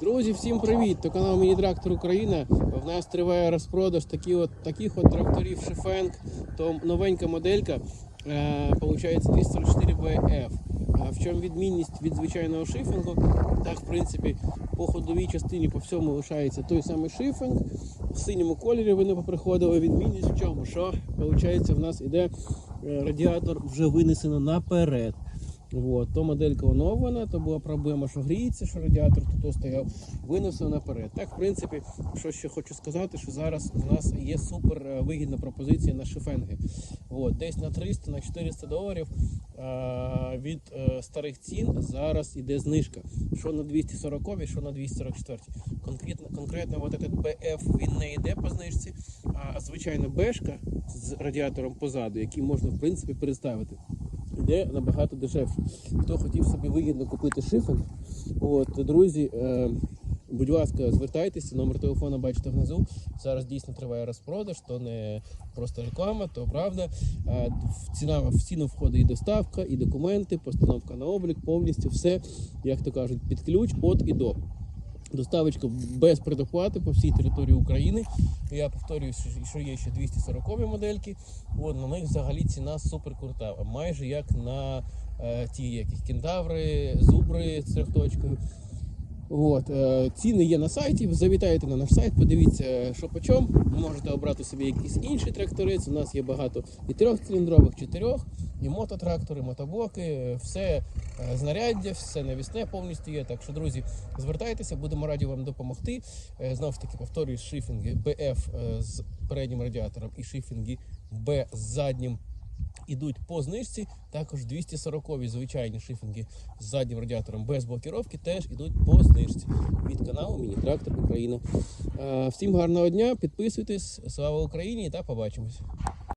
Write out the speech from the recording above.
Друзі, всім привіт! То канал Міні Трактор Україна. В нас триває розпродаж такі от, таких от тракторів Шифенг. То новенька моделька. Е, получається 244 BF. А в чому відмінність від звичайного шифінгу? Так, в принципі, по ходовій частині по всьому лишається той самий шифінг. В синьому кольорі вони поприходили. Відмінність в чому? Що виходить, в нас іде е, радіатор вже винесено наперед. Вот. То моделька оновлена, то була проблема, що гріється, що радіатор тут стояв, виносив наперед. Так, в принципі, що ще хочу сказати, що зараз у нас є супер е, вигідна пропозиція на шифенги. От, десь на 300 на 400 доларів е, від е, старих цін зараз іде знижка. Що на 240, що на 244. Конкретно, конкретно от этот BF він не йде по знижці, а звичайно бешка з радіатором позаду, який можна в принципі переставити йде набагато дешевше. Хто хотів собі вигідно купити шифінг, от, друзі, е, будь ласка, звертайтеся, номер телефона бачите внизу. Зараз дійсно триває розпродаж, то не просто реклама, то правда. Е, ціна в ціну входить і доставка, і документи, постановка на облік, повністю все, як то кажуть, під ключ, от і до. Доставочка без предоплати по всій території України. Я повторюю, що- є ще 240 модельки. От, на них взагалі ціна супер крута. Майже як на е, ті якісь кентаври, зубри з трьохточкою. От, е, ціни є на сайті. Завітайте на наш сайт, подивіться, що по чому. Можете обрати собі якийсь інший тракторець. У нас є багато і трьохциліндрових, чотирьох, і мототрактори, мотоблоки, все е, знаряддя, все навісне повністю є. Так що, друзі, звертайтеся, будемо раді вам допомогти. Е, Знову ж таки, повторюю, шифінги е, з переднім радіатором і шифінги B з заднім. Ідуть по знижці, також 240 звичайні шифінги з заднім радіатором без блокіровки теж ідуть по знижці від каналу Міні Трактор Україна. Е, Всім гарного дня, підписуйтесь, слава Україні та побачимось.